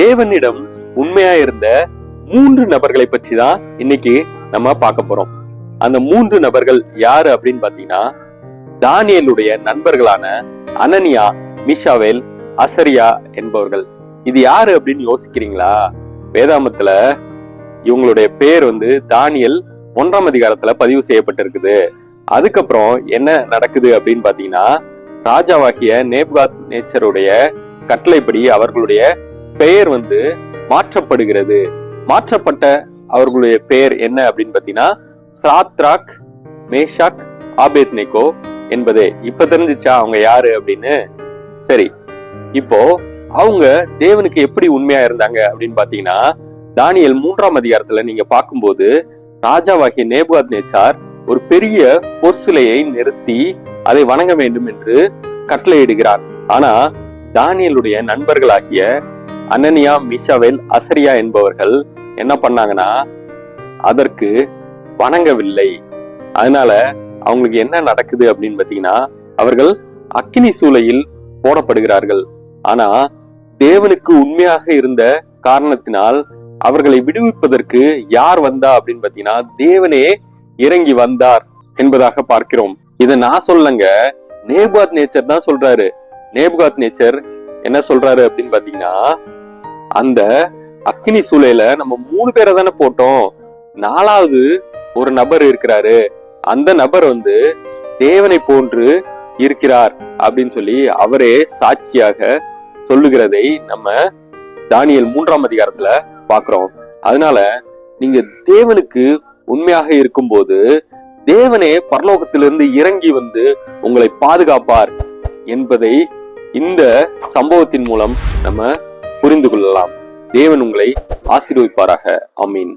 தேவனிடம் உண்மையா இருந்த மூன்று நபர்களை பற்றி தான் இன்னைக்கு நம்ம பார்க்க போறோம். அந்த மூன்று நபர்கள் யாரு அப்படின்னு பாத்தீங்கன்னா தானியலுடைய நண்பர்களான அனனியா மிஷாவேல் அசரியா என்பவர்கள். இது யாரு அப்படின்னு யோசிக்கிறீங்களா? வேதாமத்துல இவங்களுடைய பேர் வந்து தானியல் ஒன்றாம் அதிகாரத்துல பதிவு செய்யப்பட்டிருக்குது. அதுக்கப்புறம் என்ன நடக்குது அப்படின்னு பாத்தீங்கன்னா ராஜாவாகிய நேப்காத் நேச்சருடைய கட்டளைப்படி அவர்களுடைய பெயர் வந்து மாற்றப்படுகிறது. மாற்றப்பட்ட அவர்களுடைய பெயர் என்ன அப்படின்னு பார்த்தீங்கன்னா சாத்ராக் மேஷாக் ஆபேத்னிகோ என்பதே. இப்ப தெரிஞ்சிச்சா அவங்க யாரு அப்படின்னு? சரி இப்போ அவங்க தேவனுக்கு எப்படி உண்மையா இருந்தாங்க அப்படின்னு பாத்தீங்கன்னா தானியல் மூன்றாம் அதிகாரத்துல நீங்க பார்க்கும்போது ராஜாவாகிய நேபுகாத் நேச்சார் ஒரு பெரிய பொற்சிலையை நிறுத்தி அதை வணங்க வேண்டும் என்று கட்டளையிடுகிறார். ஆனா தானியலுடைய நண்பர்களாகிய அனனியா மிஷாவேல் அசரியா என்பவர்கள் என்ன பண்ணாங்கன்னா அதற்கு வணங்கவில்லை. அதனால அவங்களுக்கு என்ன நடக்குது அப்படின்னு பாத்தீங்கன்னா அவர்கள் அக்கினி சூளையில் போடப்படுகிறார்கள். ஆனா தேவனுக்கு உண்மையாக இருந்த காரணத்தினால் அவர்களை விடுவிப்பதற்கு யார் வந்தா அப்படின்னு பாத்தீங்கன்னா தேவனே இறங்கி வந்தார் என்பதாக பார்க்கிறோம். இதை நான் சொல்லங்க நேபாத் நேச்சர் தான் சொல்றாரு. நேபுகாத் நேச்சர் என்ன சொல்றாரு அப்படின்னு பாத்தீங்கன்னா அந்த அக்னி சூளையில நம்ம மூணு பேரை தானே போட்டோம். நாலாவது ஒரு நபர் இருக்கிறாரு. அந்த நபர் வந்து தேவனை போன்று இருக்கிறார் அப்படின்னு சொல்லி அவரே சாட்சியாக சொல்லுகிறதை நம்ம தானியல் மூன்றாம் அதிகாரத்துல பாக்குறோம் அதனால நீங்க தேவனுக்கு உண்மையாக இருக்கும்போது தேவனே பரலோகத்திலிருந்து இறங்கி வந்து உங்களை பாதுகாப்பார் என்பதை இந்த சம்பவத்தின் மூலம் நம்ம புரிந்து கொள்ளலாம். தேவன் உங்களை ஆசீர்வதிப்பாராக. அமீன்